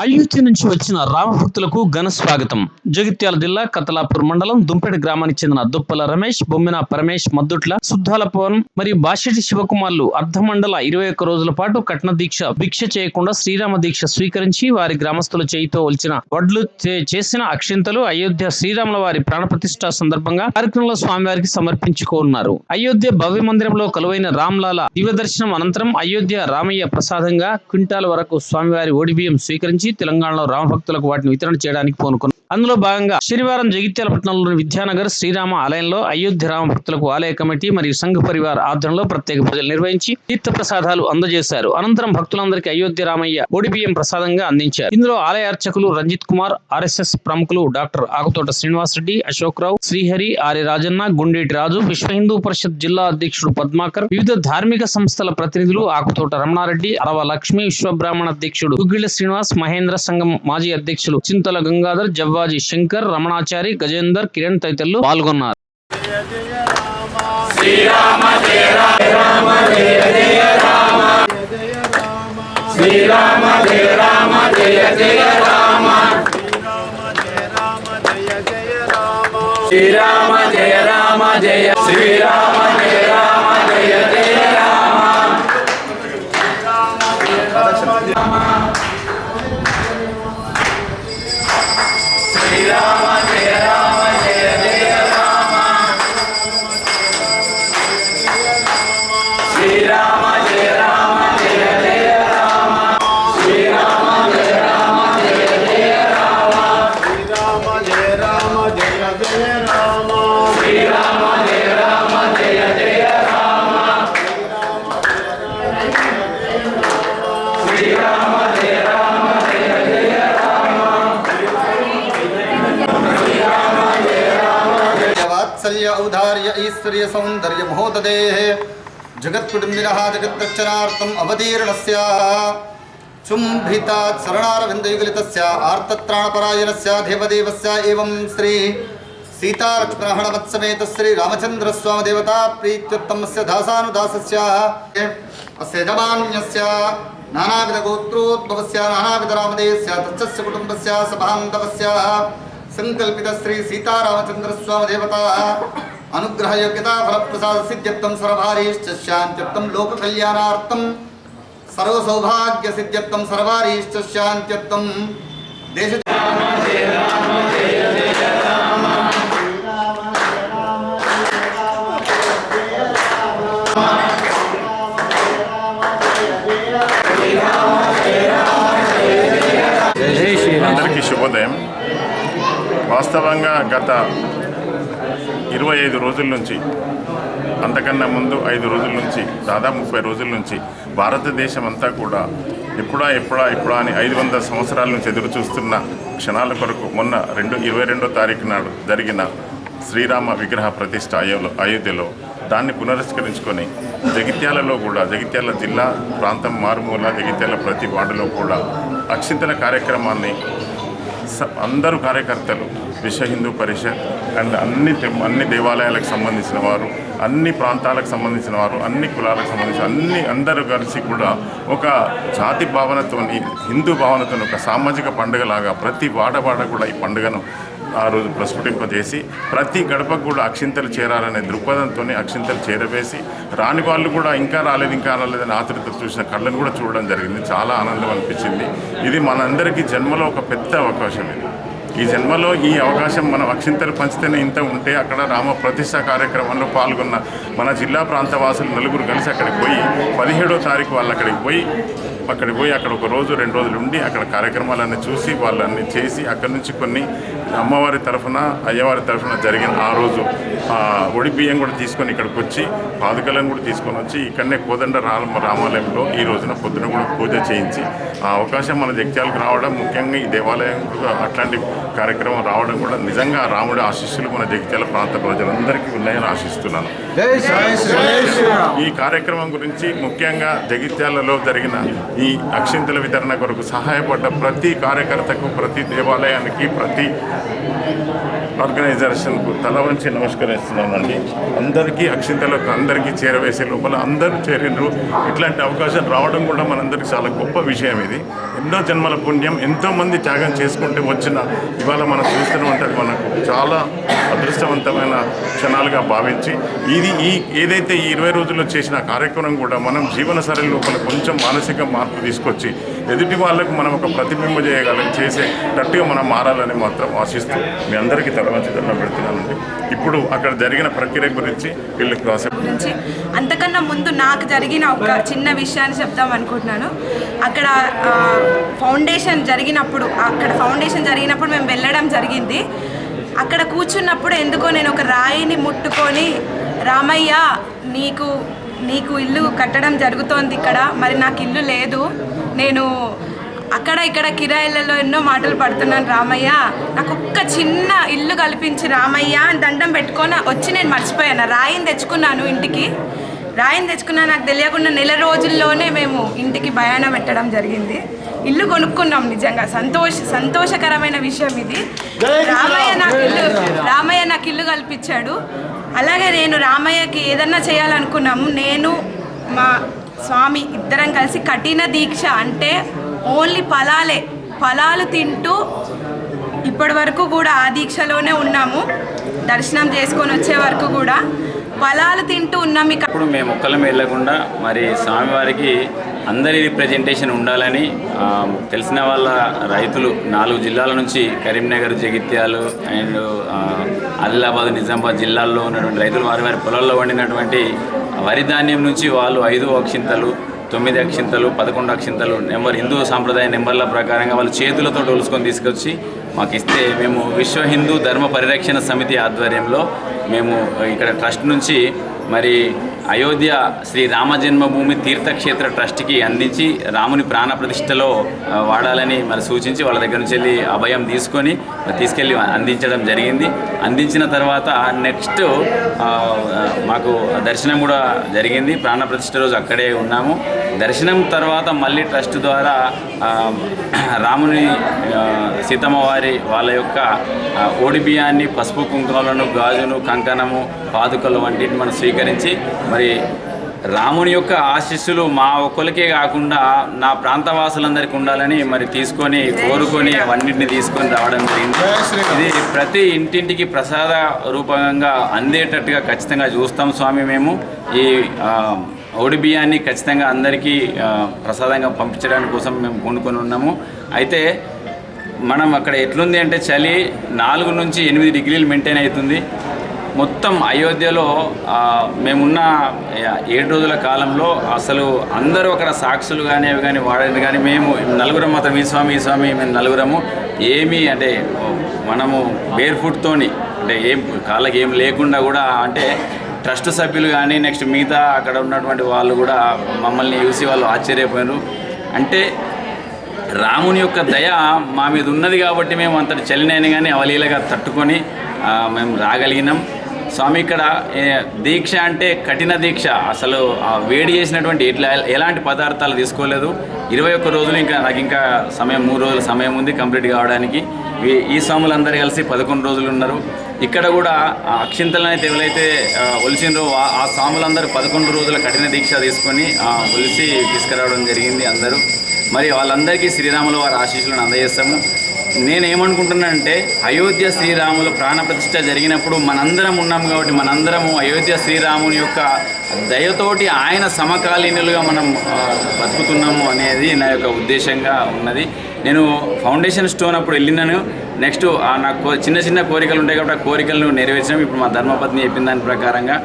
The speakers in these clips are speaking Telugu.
అయోధ్య నుంచి వచ్చిన రామభక్తులకు ఘన స్వాగతం. జగిత్యాల జిల్లా కతలాపూర్ మండలం దుంపెడి గ్రామానికి చెందిన దుప్పల రమేష్ బొమ్మిన పరమేష్ మద్దుట్ల సుద్దాల పవన్ మరియు బాషెటి శివకుమార్లు అర్ధమండల ఇరవై ఒక్క రోజుల పాటు కట్న దీక్ష భిక్ష చేయకుండా శ్రీరామ దీక్ష స్వీకరించి వారి గ్రామస్తుల చేయితో ఒలిచిన వడ్లు చే- చేసిన అక్షింతలు అయోధ్య శ్రీరాముల వారి ప్రాణప్రతిష్ఠ సందర్భంగా కార్యక్రమంలో స్వామివారికి సమర్పించుకోనున్నారు. అయోధ్య భవ్య మందిరంలో కలువైన రామ్లాల దివ్య దర్శనం అనంతరం అయోధ్య రామయ్య ప్రసాదంగా క్వింటాల వరకు స్వామివారి ఓడిబియ్యం స్వీకరించి తెలంగాణలో రామభక్తులకు వాటిని వితరణ చేయడానికి పూనుకున్నారు. అందులో భాగంగా శనివారం జగిత్యాల పట్టణంలోని విద్యానగర్ శ్రీరామ ఆలయంలో అయోధ్య రామ భక్తులకు ఆలయ కమిటీ మరియు సంఘ పరివార ఆధ్వర్యంలో ప్రత్యేక పూజలు నిర్వహించి తీర్థ ప్రసాదాలు అందజేశారు. అనంతరం భక్తులందరికీ అయోధ్య రామయ్య ఓడిబియ్యం ప్రసాదంగా అందించారు. ఇందులో ఆలయ అర్చకులు రంజిత్ కుమార్ ఆర్ఎస్ఎస్ ప్రముఖులు డాక్టర్ ఆకుతోట శ్రీనివాసరెడ్డి అశోక్రావు శ్రీహరి ఆర్య రాజన్న గుండేటి రాజు విశ్వ హిందూ పరిషత్ జిల్లా అధ్యక్షుడు పద్మాకర్ వివిధ ధార్మిక సంస్థల ప్రతినిధులు ఆకుతోట రమణారెడ్డి అరవ లక్ష్మి విశ్వబ్రాహ్మణ అధ్యక్షుడు గుగ్గిళ్ళ శ్రీనివాస్ మహేంద్ర సంఘం మాజీ అధ్యక్షులు చింతల గంగాధర్ జవ్వ శివాజీ శంకర్ రమణాచారి గజేందర్ కిరణ్ తదితరులు పాల్గొన్నారు. శ్రీరామ జయ రామ జయ శ్రీరామ జయ రామ. ऐश्वर्य सौंदर्य सौन्दर्यमहोददेः जगत्कुटुम्बिनः जगद्रक्षणार्थम् अवतीर्णस्याः। चुम्भितात् शरणारविन्दयुगलितस्य, आर्तत्राणपरायणस्य, देवदेवस्य एवं श्री सीताण वत्समेत श्री सीतारक्षणवत्समेत श्रीरामचन्द्रस्वामदेवता प्रीत्युत्तमस्य दासानुदासस्याः। अस्य यजमान्यस्य, नानाविधगोत्रोद्भवस्य, नानाविधरामदेयस्य तच्चस्य कुटुम्बस्य सभान्तवस्याः सङ्कल्पितश्रीसीतारामचन्द्रस्वामदेवताः అనుగ్రహ యోగ్యత ఫలప్రసాద సిద్ధ్యర్థం సర్వారీశ్చ శాంత్యర్థం లోక కళ్యాణార్థం సర్వ సౌభాగ్య సిద్ధ్యర్థం సర్వారీశ్చ దేశ అందరికీ శుభోదయం. వాస్తవంగా గత ఇరవై ఐదు రోజుల నుంచి అంతకన్నా ముందు ఐదు రోజుల నుంచి దాదాపు ముప్పై రోజుల నుంచి భారతదేశం అంతా కూడా ఎప్పుడా ఎప్పుడా ఎప్పుడా అని ఐదు వందల సంవత్సరాల నుంచి ఎదురు చూస్తున్న క్షణాల కొరకు మొన్న రెండు ఇరవై రెండో తారీఖు నాడు జరిగిన శ్రీరామ విగ్రహ ప్రతిష్ట అయోలో అయోధ్యలో దాన్ని పునరుస్కరించుకొని జగిత్యాలలో కూడా జగిత్యాల జిల్లా ప్రాంతం మారుమూల జగిత్యాల ప్రతి వార్డులో కూడా అక్షింతల కార్యక్రమాన్ని అందరూ కార్యకర్తలు విశ్వ హిందూ పరిషత్ అండ్ అన్ని అన్ని దేవాలయాలకు సంబంధించిన వారు అన్ని ప్రాంతాలకు సంబంధించిన వారు అన్ని కులాలకు సంబంధించిన అన్ని అందరూ కలిసి కూడా ఒక జాతి భావనతోని హిందూ భావనతోని ఒక సామాజిక పండుగలాగా ప్రతి వాడవాడ కూడా ఈ పండుగను ఆ రోజు ప్రస్ఫుటింపజేసి ప్రతి గడపకు కూడా అక్షింతలు చేరాలనే దృక్పథంతో అక్షింతలు చేరవేసి రాని వాళ్ళు కూడా ఇంకా రాలేదు ఇంకా రాలేదని ఆతృత చూసిన కళ్ళను కూడా చూడడం జరిగింది. చాలా ఆనందం అనిపించింది. ఇది మనందరికీ జన్మలో ఒక పెద్ద అవకాశం ఇది. ఈ జన్మలో ఈ అవకాశం మనం అక్షింతలు పంచితేనే ఇంత ఉంటే అక్కడ రామ ప్రతిష్ట కార్యక్రమంలో పాల్గొన్న మన జిల్లా ప్రాంత వాసులు నలుగురు కలిసి అక్కడికి పోయి పదిహేడో తారీఖు వాళ్ళు అక్కడికి పోయి అక్కడికి పోయి అక్కడ ఒక రోజు రెండు రోజులు ఉండి అక్కడ కార్యక్రమాలన్నీ చూసి వాళ్ళన్నీ చేసి అక్కడి నుంచి కొన్ని అమ్మవారి తరఫున అయ్యవారి తరఫున జరిగిన ఆ రోజు ఒడి బియ్యం కూడా తీసుకొని ఇక్కడికి వచ్చి పాదుకలను కూడా తీసుకొని వచ్చి ఇక్కడనే కోదండ రామ రామాలయంలో ఈ రోజున పొద్దున కూడా పూజ చేయించి ఆ అవకాశం మన జగిత్యాలకు రావడం ముఖ్యంగా ఈ దేవాలయం కూడా అట్లాంటి కార్యక్రమం రావడం కూడా నిజంగా రాముడి ఆశీస్సులు మన జగిత్యాల ప్రాంత ప్రజలందరికీ ఉన్నాయని ఆశిస్తున్నాను ఈ కార్యక్రమం గురించి ముఖ్యంగా జగిత్యాలలో జరిగిన ఈ ఈ అక్షింతల వితరణ కొరకు సహాయపడ్డ ప్రతి కార్యకర్తకు ప్రతి దేవాలయానికి ప్రతి ఆర్గనైజేషన్కు తల వంచి నమస్కరిస్తున్నానండి. అందరికీ అక్షింతలకు అందరికీ చేరవేసే లోపల అందరూ చేరిండ్రు ఇట్లాంటి అవకాశం రావడం కూడా మనందరికీ చాలా గొప్ప విషయం ఇది. ఎన్నో జన్మల పుణ్యం ఎంతోమంది త్యాగం చేసుకుంటే వచ్చిన ఇవాళ మనం చూస్తూనే ఉంటారు మనకు చాలా అదృష్టవంతమైన క్షణాలుగా భావించి ఇది ఈ ఏదైతే ఈ ఇరవై రోజుల్లో చేసిన కార్యక్రమం కూడా మనం జీవన సరళి లోపల కొంచెం మానసిక మార్పు తీసుకొచ్చి ఎదుటి వాళ్ళకు మనం ఒక ప్రతిబింబ చేయగలం చేసేటట్టుగా మనం మారాలని మాత్రం ఆశిస్తూ మీ అందరికీ తలవంచి దండం పెడుతున్నానండి. ఇప్పుడు అక్కడ జరిగిన ప్రక్రియ గురించి వీళ్ళు క్రాస్ గురించి అంతకన్నా ముందు నాకు జరిగిన ఒక చిన్న విషయాన్ని చెప్దాం అనుకుంటున్నాను. అక్కడ ఫౌండేషన్ జరిగినప్పుడు అక్కడ ఫౌండేషన్ జరిగినప్పుడు మేము వెళ్ళడం జరిగింది. అక్కడ కూర్చున్నప్పుడు ఎందుకో నేను ఒక రాయిని ముట్టుకొని రామయ్య నీకు నీకు ఇల్లు కట్టడం జరుగుతోంది ఇక్కడ మరి నాకు ఇల్లు లేదు. నేను అక్కడ ఇక్కడ కిరాయిలలో ఎన్నో మాటలు పడుతున్నాను రామయ్య. నాకు ఒక్క చిన్న ఇల్లు కల్పించి రామయ్య అని దండం పెట్టుకొని వచ్చి నేను మర్చిపోయాను. రాయిని తెచ్చుకున్నాను ఇంటికి. రాయిని తెచ్చుకున్నా నాకు తెలియకుండా నెల రోజుల్లోనే మేము ఇంటికి భయానం పెట్టడం జరిగింది. ఇల్లు కొనుక్కున్నాం నిజంగా. సంతోష సంతోషకరమైన విషయం ఇది. రామయ్య నాకు ఇల్లు రామయ్య నాకు ఇల్లు కల్పించాడు. అలాగే నేను రామయ్యకి ఏదన్నా చేయాలనుకున్నాము. నేను మా స్వామి ఇద్దరం కలిసి కఠిన దీక్ష అంటే ఓన్లీ ఫలాలే. ఫలాలు తింటూ ఇప్పటి వరకు కూడా ఆ దీక్షలోనే ఉన్నాము. దర్శనం చేసుకొని వచ్చే వరకు కూడా. ఫలాలు తింటూ ఉన్నాం ఇక. ఇప్పుడు మేము ఒక్కలం వెళ్ళకుండా మరి స్వామివారికి అందరి రిప్రజెంటేషన్ ఉండాలని తెలిసిన వాళ్ళ రైతులు నాలుగు జిల్లాల నుంచి కరీంనగర్ జగిత్యాలు అండ్ ఆదిలాబాద్ నిజామాబాద్ జిల్లాల్లో ఉన్నటువంటి రైతులు వారి వారి పొలాల్లో వండినటువంటి వరి ధాన్యం నుంచి వాళ్ళు ఐదు అక్షింతలు తొమ్మిది అక్షింతలు పదకొండు అక్షింతలు నెంబర్ హిందూ సాంప్రదాయ నెంబర్ల ప్రకారంగా వాళ్ళు చేతులతో డోల్చుకొని తీసుకొచ్చి మాకు ఇస్తే మేము విశ్వ హిందూ ధర్మ పరిరక్షణ సమితి ఆధ్వర్యంలో మేము ఇక్కడ ట్రస్ట్ నుంచి మరి అయోధ్య శ్రీ రామ జన్మభూమి తీర్థక్షేత్ర ట్రస్ట్కి అందించి రాముని ప్రాణ ప్రతిష్టలో వాడాలని మరి సూచించి వాళ్ళ దగ్గర నుంచి వెళ్ళి అభయం తీసుకొని తీసుకెళ్ళి అందించడం జరిగింది. అందించిన తర్వాత నెక్స్ట్ మాకు దర్శనం కూడా జరిగింది. ప్రాణ ప్రతిష్ట రోజు అక్కడే ఉన్నాము. దర్శనం తర్వాత మళ్ళీ ట్రస్ట్ ద్వారా రాముని సీతమ్మవారి సీతమ్మ వారి వాళ్ళ యొక్క ఓడిబియాన్ని ఓడి బియ్యాన్ని పసుపు కుంకుమలను గాజును కంకణము పాదుకలు వంటిని మనం స్వీకరించి మరి రాముని యొక్క ఆశీస్సులు మా ఒక్కరికే కాకుండా నా ప్రాంతవాసులందరికీ ఉండాలని మరి తీసుకొని కోరుకొని అవన్నింటిని తీసుకొని రావడం జరిగింది. ఇది ప్రతి ఇంటింటికి ప్రసాద రూపంగా అందేటట్టుగా ఖచ్చితంగా చూస్తాం స్వామి మేము. ఈ ఓడి బియ్యాన్ని ఖచ్చితంగా అందరికీ ప్రసాదంగా పంపించడానికి కోసం మేము కొనుక్కొని ఉన్నాము. అయితే మనం అక్కడ ఎట్లుంది అంటే చలి నాలుగు నుంచి ఎనిమిది డిగ్రీలు మెయింటైన్ అవుతుంది. మొత్తం అయోధ్యలో మేమున్న ఏడు రోజుల కాలంలో అసలు అందరూ అక్కడ సాక్షులు కానీ అవి కానీ వాడని కానీ మేము నలుగురం మాత్రం ఈ స్వామి ఈ స్వామి మేము నలుగురము ఏమీ అంటే మనము బేర్ ఫుట్తోని అంటే ఏం కాళ్ళకి ఏం లేకుండా కూడా అంటే ట్రస్ట్ సభ్యులు కానీ నెక్స్ట్ మిగతా అక్కడ ఉన్నటువంటి వాళ్ళు కూడా మమ్మల్ని చూసి వాళ్ళు ఆశ్చర్యపోయారు అంటే రాముని యొక్క దయ మా మీద ఉన్నది కాబట్టి మేము అంతటి చలినైనా కానీ అవలీలగా తట్టుకొని మేము రాగలిగినాం. స్వామి ఇక్కడ దీక్ష అంటే కఠిన దీక్ష. అసలు ఆ వేడి చేసినటువంటి ఎట్లా ఎలాంటి పదార్థాలు తీసుకోలేదు. ఇరవై ఒక్క రోజులు ఇంకా నాకు ఇంకా సమయం మూడు రోజుల సమయం ఉంది కంప్లీట్ కావడానికి. ఈ- ఈ స్వాములందరూ కలిసి పదకొండు రోజులు ఉన్నారు. ఇక్కడ కూడా అక్షింతలనైతే ఎవరైతే ఆ, ఆ- స్వాములందరూ పదకొండు రోజుల కఠిన దీక్ష తీసుకొని ఒలిసి తీసుకురావడం జరిగింది అందరూ. మరి వాళ్ళందరికీ శ్రీరాములు వారి ఆశీస్సులను అందజేస్తాము. నేనేమనుకుంటున్నానంటే అయోధ్య శ్రీరాములు ప్రాణప్రతిష్ఠ జరిగినప్పుడు మనందరం ఉన్నాం కాబట్టి మనందరము అయోధ్య శ్రీరాముని యొక్క దయతోటి ఆయన సమకాలీనులుగా మనం బతుకుతున్నాము అనేది నా యొక్క ఉద్దేశంగా ఉన్నది. నేను ఫౌండేషన్ స్టోన్ అప్పుడు వెళ్ళినాను. నెక్స్ట్ ఆ నాకు చిన్న చిన్న కోరికలు ఉంటాయి కాబట్టి ఆ కోరికలను నెరవేర్చాము ఇప్పుడు మా ధర్మపత్ని చెప్పిన దాని ప్రకారంగా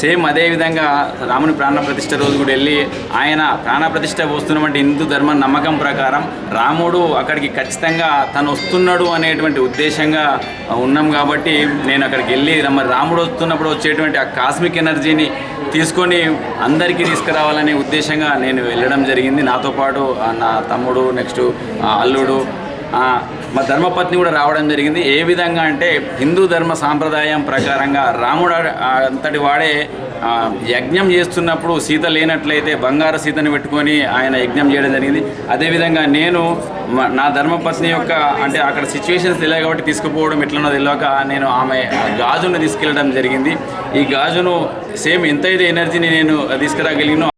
సేమ్ అదే విధంగా రాముని ప్రాణప్రతిష్ఠ రోజు కూడా వెళ్ళి ఆయన ప్రాణప్రతిష్ఠ వస్తున్నటువంటి హిందూ ధర్మ నమ్మకం ప్రకారం రాముడు అక్కడికి ఖచ్చితంగా తను వస్తున్నాడు అనేటువంటి ఉద్దేశంగా ఉన్నాం కాబట్టి నేను అక్కడికి వెళ్ళి మరి రాముడు వస్తున్నప్పుడు వచ్చేటువంటి ఆ కాస్మిక్ ఎనర్జీని తీసుకొని అందరికీ తీసుకురావాలనే ఉద్దేశంగా నేను వెళ్ళడం జరిగింది. నాతో పాటు నా తమ్ముడు నెక్స్ట్ అల్లుడు మా ధర్మపత్ని కూడా రావడం జరిగింది. ఏ విధంగా అంటే హిందూ ధర్మ సాంప్రదాయం ప్రకారంగా రాముడు అంతటి వాడే యజ్ఞం చేస్తున్నప్పుడు సీత లేనట్లయితే బంగారు సీతను పెట్టుకొని ఆయన యజ్ఞం చేయడం జరిగింది. అదేవిధంగా నేను నా ధర్మపత్ని యొక్క అంటే అక్కడ సిచ్యువేషన్స్ తెలియదు కాబట్టి తీసుకుపోవడం ఎట్లనో తెలియక నేను ఆమె ఆ గాజును తీసుకెళ్ళడం జరిగింది. ఈ గాజును సేమ్ ఎంతైతే ఎనర్జీని నేను తీసుకురాగలిగినో